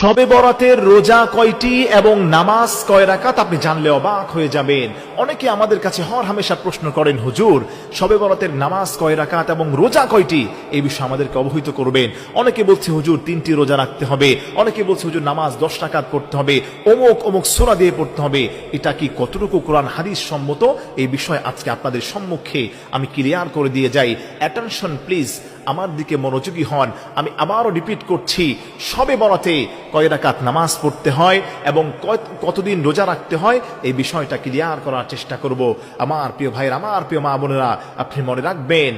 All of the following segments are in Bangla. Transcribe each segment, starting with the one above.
সবে বরাতের রোজা কয়টি এবং নামাজ কয় রাকাত আপনি জানলে অবাক হয়ে যাবেন। অনেকে আমাদের কাছে হর হামেশা প্রশ্ন করেন, হুজুর, সবে বরাতের নামাজ কয় রাকাত এবং রোজা কয়টি? এই বিষয়ে আমাদেরকে অবহিত করবেন। অনেকে বলছে, হুজুর, তিনটি রোজা রাখতে হবে। অনেকে বলছে, হুজুর, নামাজ দশ রাকাত পড়তে হবে। অমুক অমুক সোরা দিয়ে পড়তে হবে। এটা কি কতটুকু কোরআন হাদিস সম্মত? এই বিষয়ে আজকে আপনাদের সম্মুখে আমি ক্লিয়ার করে দিয়ে যাই। অ্যাটেনশন প্লিজ আমার দিকে মনোযোগী হন। আমি আবারও রিপিট করছি, সবে বরাতে কয় রাকাত নামাজ পড়তে হয় এবং কত- কতদিন রোজা রাখতে হয়, এই বিষয়টা ক্লিয়ার করার চেষ্টা করব। আমার প্রিয় ভাইয়ের, আমার প্রিয় মা বোনেরা, আপনি মনে রাখবেন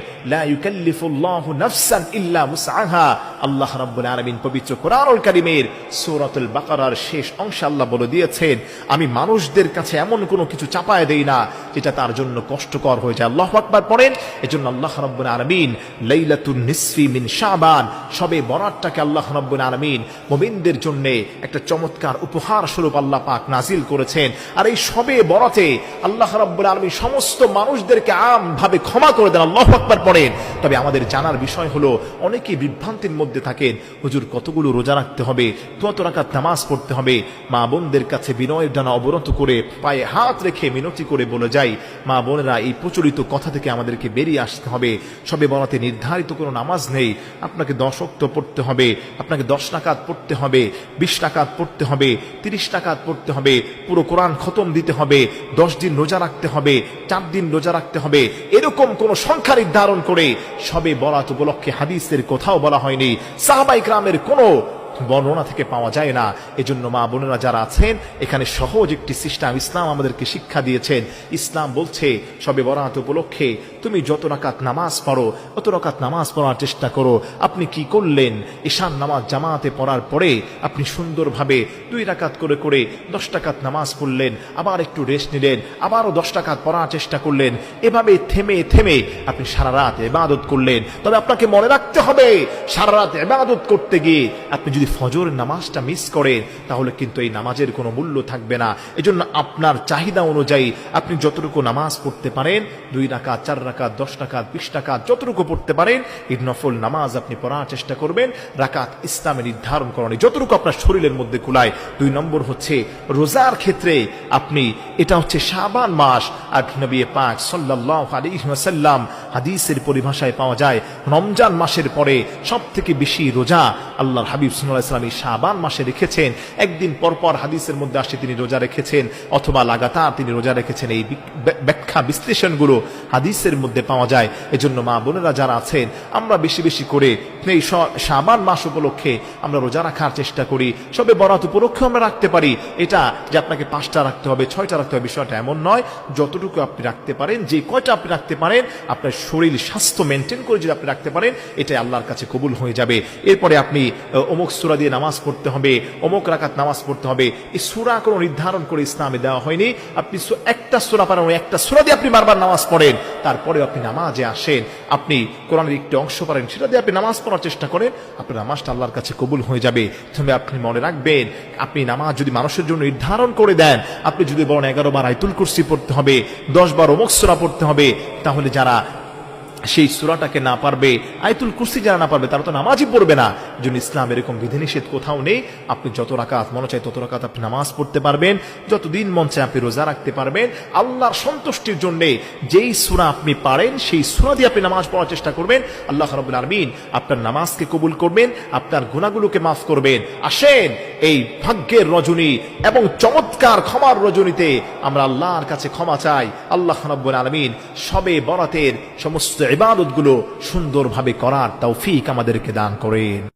আল্লাহ পবিত্র কোরআনুল কারীমের সূরাতুল বাকারার শেষ অংশে আল্লাহ বলে দিয়েছেন, আমি মানুষদের কাছে এমন কোনো কিছু চাপায় দেই না, যেটা তার জন্য কষ্টকর হয়ে যায়। আল্লাহু আকবার পড়েন, এজন্য আল্লাহ রাব্বুল আলামিন লাইলাতুন নিসফি মিন শাবান, সবে আল্লাহ আলামিন জন্য একটা চমৎকার উপহার স্বরূপ আল্লাহ পাক নাজিল করেছেন। আর এই সবে বরাতে আল্লাহ রাব্বুল আলামিন সমস্ত মানুষদেরকে আমভাবে ক্ষমা করে দেন, আল্লাহু আকবার পড়েন। তবে আমাদের জানার বিষয় হলো, অনেকেই বিভ্রান্তির মধ্যে থাকেন, হুজুর কতগুলো রোজা রাখতে হবে, কত রাকাত নামাজ পড়তে হবে, মা বোনদের কাছে বিনয়ের ডানা অবনত করে পায়ে হাত রেখে মিনতি করে বলে যাই, মা বোনেরা এই প্রচলিত কথা থেকে আমাদেরকে বেরিয়ে আসতে হবে। সবে বলাতে নির্ধারিত কোনো নামাজ নেই। আপনাকে দশ অক্ত পড়তে হবে, আপনাকে দশ টাকাত পড়তে হবে, বিশ টাকাত পড়তে হবে, তিরিশ টাকাত পড়তে হবে, পুরো কোরআন খতম দিতে হবে, দশ দিন রোজা রাখতে হবে, চার দিন রোজা রাখতে হবে, এরকম কোন সংখ্যা নির্ধারণ করে সবে বরাত উপলক্ষে হাদিসের কোথাও বলা হয়নি। সাহাবাই গ্রামের কোনো বর্ণনা থেকে পাওয়া যায় না। এজন্য মা বোনেরা যারা আছেন, এখানে সহজ একটি সিস্টেম ইসলাম আমাদেরকে শিক্ষা দিয়েছেন। ইসলাম বলছে, সবে বরাত উপলক্ষে তুমি যত রাকাত নামাজ পড়ো, অত রাকাত নামাজ পড়ার চেষ্টা করো। আপনি কি করলেন? ঈশান নামাজ জামাতে পড়ার পরে আপনি সুন্দরভাবে দুই রাকাত করে করে দশ টাকাত নামাজ পড়লেন, আবার একটু রেস্ট নিলেন, আবারও দশ টাকাত পড়ার চেষ্টা করলেন। এভাবে থেমে থেমে আপনি সারা রাত এবাদত করলেন। তবে আপনাকে মনে রাখতে হবে, সারা রাত এবাদত করতে গিয়ে আপনি যদি ফজরের নামাজটা মিস করেন তাহলে কিন্তু এই নামাজের কোনো মূল্য থাকবে না। এজন্য আপনার চাহিদা অনুযায়ী আপনি যতটুকু নামাজ পড়তে পারেন, দুই রাকাত, চার রাকাত, দশ টাকাত বিশ টাকাত যতটুকু পড়তে পারেন, এই নফল নামাজ আপনি পড়ার চেষ্টা করবেন, রাকাত ইসলামে নির্ধারণ করেন যতটুকু আপনার শরীরের মধ্যে কুলায়, দুই নম্বর হচ্ছে রোজার ক্ষেত্রে আপনি, এটা হচ্ছে শাবান মাস, আর নবী পাক সাল্লাল্লাহু আলাইহি ওয়াসাল্লাম হাদিসের পরিভাষায় পাওয়া যায়, রমজান মাসের পরে সব থেকে বেশি রোজা আল্লাহর হাবিব আলাইহি শাবান মাসে রেখেছেন। একদিন পরপর হাদিসের মধ্যে আসে তিনি রোজা রেখেছেন, অথবা লাগাতার তিনি রোজা রেখেছেন। এই ব্যাখ্যা বিশ্লেষণগুলো হাদিসের মধ্যে পাওয়া যায়। এজন্য মা বোনেরা যারা আছেন, আমরা বেশি বেশি করে এই শাবান মাস উপলক্ষে আমরা রোজা রাখার চেষ্টা করি। সবে বরাত উপলক্ষে আমরা রাখতে পারি। এটা যে আপনাকে পাঁচটা রাখতে হবে, ছয়টা রাখতে হবে, বিষয়টা এমন নয়। যতটুকু আপনি রাখতে পারেন, যে কয়টা আপনি রাখতে পারেন, আপনার শরীর স্বাস্থ্য মেনটেন করে যদি আপনি রাখতে পারেন, এটাই আল্লাহর কাছে কবুল হয়ে যাবে। এরপরে আপনি অমুক সুরা দিয়ে নামাজ পড়তে হবে, অমুক রাকাত নামাজ পড়তে হবে। এই সুরা কোনো নির্ধারণ করে ইসলামে দেওয়া হয়নি। আপনি একটা সুরা পারেন একটা সুরা দিয়ে আপনি বারবার নামাজ পড়েন তারপরে আপনি নামাজে আসেন। আপনি কোরআনের একটি অংশ পারেন, সেটা দিয়ে আপনি নামাজ পড়ার চেষ্টা করেন, আপনার নামাজটা আল্লাহর কাছে কবুল হয়ে যাবে। তবে আপনি মনে রাখবেন, আপনি নামাজ যদি মানুষের জন্য নির্ধারণ করে দেন, আপনি যদি বলেন এগারো বার আইতুল কুরসি পড়তে হবে, দশ বার অমুক সুরা পড়তে হবে, তাহলে যারা সেই সুরাটাকে না পারবে, আয়তুল কুরসি যারা না পারবে, তারা তো নামাজই পড়বে না। জন্য ইসলাম এরকম বিধিনিষেধ কোথাও নেই। আপনি যত রাকাত মনে চায় তত রাকাত আপনি নামাজ পড়তে পারবেন। যতদিন মন চায় আপনি রোজা রাখতে পারবেন। আল্লাহর সন্তুষ্টির জন্য যেই সুরা আপনি পারেন, সেই সুরা দিয়ে আপনি নামাজ পড়ার চেষ্টা করবেন। আল্লাহ রাবুল আলমিন আপনার নামাজকে কবুল করবেন, আপনার গুণাগুলোকে মাফ করবেন। আসেন এই ভাগ্যের রজনী এবং চমৎকার ক্ষমার রজনীতে আমরা আল্লাহর কাছে ক্ষমা চাই। আল্লাহ রাব্বুল আলমিন সবে বরাতের সমস্ত ইবাদতগুলো সুন্দরভাবে করার তৌফিক আমাদেরকে দান করেন।